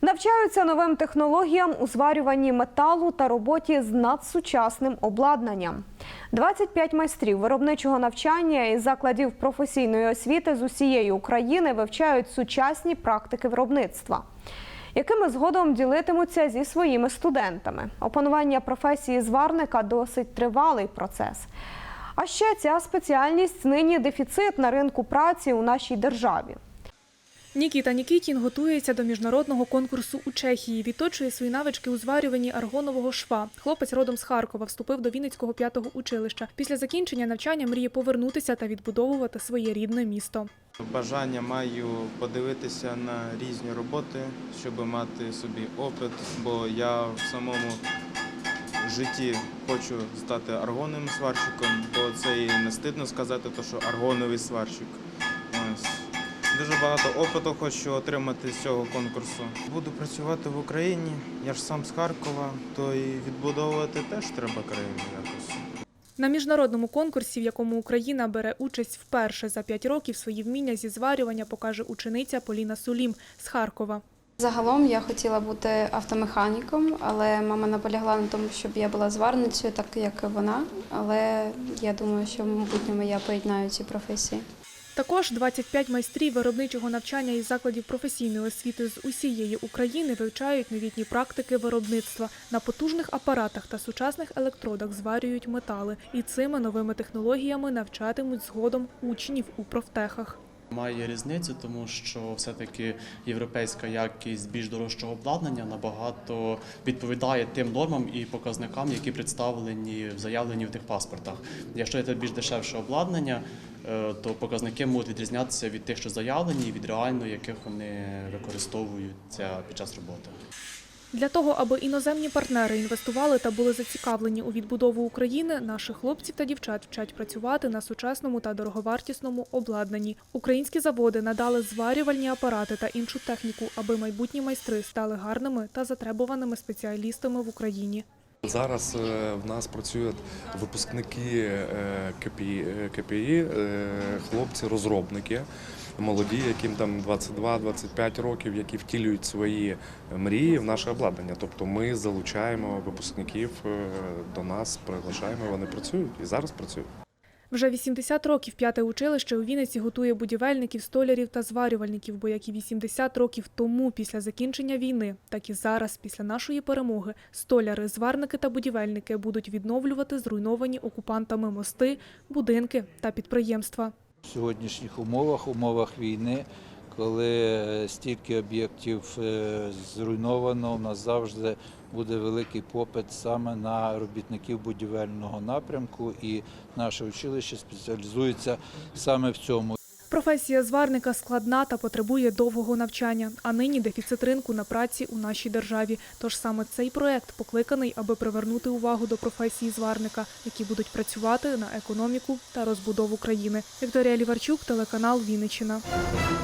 Навчаються новим технологіям у зварюванні металу та роботі з надсучасним обладнанням. 25 майстрів виробничого навчання із закладів професійної освіти з усієї України вивчають сучасні практики виробництва, якими згодом ділитимуться зі своїми студентами. Опанування професії зварника досить тривалий процес. А ще ця спеціальність нині дефіцит на ринку праці у нашій державі. Нікіта Нікітін готується до міжнародного конкурсу у Чехії. Відточує свої навички у зварюванні аргонового шва. Хлопець родом з Харкова вступив до Вінницького п'ятого училища. Після закінчення навчання мріє повернутися та відбудовувати своє рідне місто. Бажання маю подивитися на різні роботи, щоб мати собі опит, бо я в самому житті хочу стати аргоновим сварщиком, бо це і не стидно сказати, то що аргоновий сварщик. Дуже багато опиту хочу отримати з цього конкурсу. Буду працювати в Україні, я ж сам з Харкова, то і відбудовувати теж треба країну якось. На міжнародному конкурсі, в якому Україна бере участь вперше за п'ять років, свої вміння зі зварювання покаже учениця Поліна Сулім з Харкова. Загалом я хотіла бути автомеханіком, але мама наполягла на тому, щоб я була зварницею, так як і вона. Але я думаю, що в майбутньому я поєднаю ці професії. Також 25 майстрів виробничого навчання із закладів професійної освіти з усієї України вивчають новітні практики виробництва. На потужних апаратах та сучасних електродах зварюють метали, і цими новими технологіями навчатимуть згодом учнів у профтехах. Має різницю, тому що все-таки європейська якість більш дорожчого обладнання набагато відповідає тим нормам і показникам, які представлені в заявленні в тих паспортах. Якщо це більш дешевше обладнання, е, то показники можуть відрізнятися від тих, що заявлені, і від реально яких вони використовуються під час роботи. Для того, аби іноземні партнери інвестували та були зацікавлені у відбудову України, наших хлопців та дівчат вчать працювати на сучасному та дороговартісному обладнанні. Українські заводи надали зварювальні апарати та іншу техніку, аби майбутні майстри стали гарними та затребуваними спеціалістами в Україні. Зараз е, в нас працюють випускники е, КПІ, е, хлопці-розробники, молоді, яким там 22-25 років, які втілюють свої мрії в наше обладнання. Тобто ми залучаємо випускників до нас, приглашаємо, вони працюють і зараз працюють. Вже 80 років п'яте училище у Вінниці готує будівельників, столярів та зварювальників, бо як і 80 років тому після закінчення війни, так і зараз, після нашої перемоги, столяри, зварники та будівельники будуть відновлювати зруйновані окупантами мости, будинки та підприємства. В сьогоднішніх умовах, умовах війни, коли е, стільки об'єктів е, зруйновано, у нас завжди буде великий попит саме на робітників будівельного напрямку, і наше училище спеціалізується саме в цьому. Професія зварника складна та потребує довгого навчання, а нині дефіцит ринку на праці у нашій державі. Тож саме цей проект покликаний, аби привернути увагу до професії зварника, які будуть працювати на економіку та розбудову країни. Вікторія Ліварчук, телеканал Вінниччина.